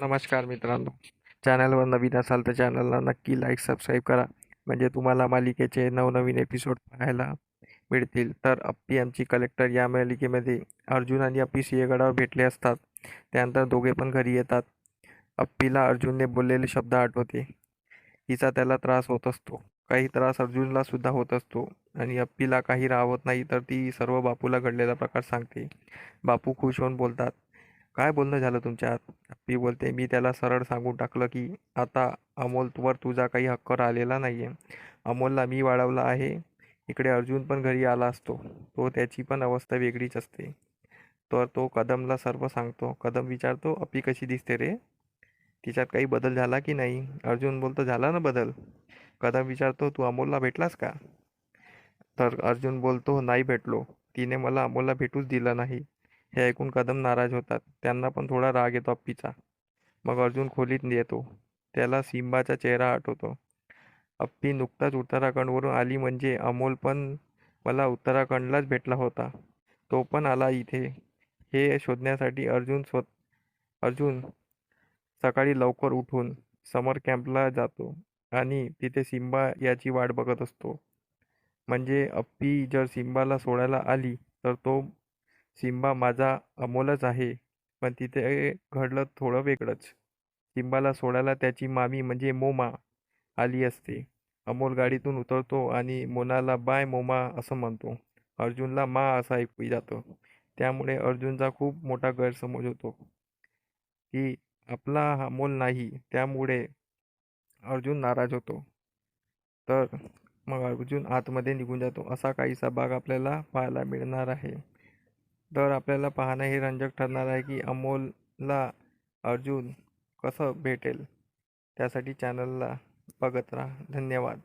नमस्कार मित्रांनो. चॅनलवर नवीन असाल तर चॅनलला नक्की लाईक सबस्क्राईब करा. म्हणजे तुम्हाला मालिकेचे नवनवीन एपिसोड पाहायला मिळतील. तर अप्पी आमची कलेक्टर या मालिकेमध्ये अर्जुन आणि अप्पी सिंहगडावर भेटले असतात. त्यानंतर दोघे पण घरी येतात. अप्पीला अर्जुनने बोललेले शब्द आठवते. हिचा त्याला त्रास होत असतो. काही त्रास अर्जुनला सुद्धा होत असतो. आणि अप्पीला काही राहत नाही तर ती सर्व बापूला घडलेला प्रकार सांगते. बापू खुश होऊन बोलतात काय बोलणं झालं तुमच्यात? अप्पी बोलते मी त्याला सरळ सांगून टाकलं की आता अमोलवर तुझा काही हक्क राहिलेला नाही आहे अमोलला मी वाढवला आहे. इकडे अर्जुन पण घरी आला असतो. तो त्याची पण अवस्था वेगळीच असते. तर तो कदमला सर्व सांगतो. कदम विचारतो अप्पी कशी दिसते रे? तिच्यात काही बदल झाला की नाही? अर्जुन बोलतो झाला ना बदल. कदम विचारतो तू अमोलला भेटलास का? तर अर्जुन बोलतो नाही भेटलो. तिने मला अमोलला भेटूच दिलं नाही. हे ऐकून कदम नाराज होतात. त्यांना पण थोडा राग येतो अप्पीचा. मग अर्जुन खोलीत येतो. त्याला सिंबाचा चेहरा आठवतो. अप्पी नुकताच उत्तराखंडवरून आली म्हणजे अमोल पण मला उत्तराखंडलाच भेटला होता. तो पण आला इथे. हे शोधण्यासाठी अर्जुन स्व अर्जुन सकाळी लवकर उठून समर कॅम्पला जातो आणि तिथे सिंबा याची वाट बघत असतो. म्हणजे अप्पी जर सिंबाला सोडायला आली तर तो सिंबा माझा अमोलच आहे. पण तिथे घडलं थोडं वेगळंच. सिम्बाला सोडायला त्याची मामी म्हणजे मोमा आली असते. अमोल गाडीतून उतरतो आणि मोनाला बाय मोमा असं म्हणतो. अर्जुनला मा असं ऐकू जातं. त्यामुळे अर्जुनचा खूप मोठा गैरसमज होतो. की आपला हा मोल नाही त्यामुळे अर्जुन नाराज होतो. तर मग अर्जुन आतमध्ये निघून जातो. असा काहीसा भाग आपल्याला पाहायला मिळणार आहे. तर आपल्याला पाहणं हे रंजक ठरणार आहे की अमोलला अर्जुन कसं भेटेल. त्यासाठी चॅनलला बघत राहा. धन्यवाद.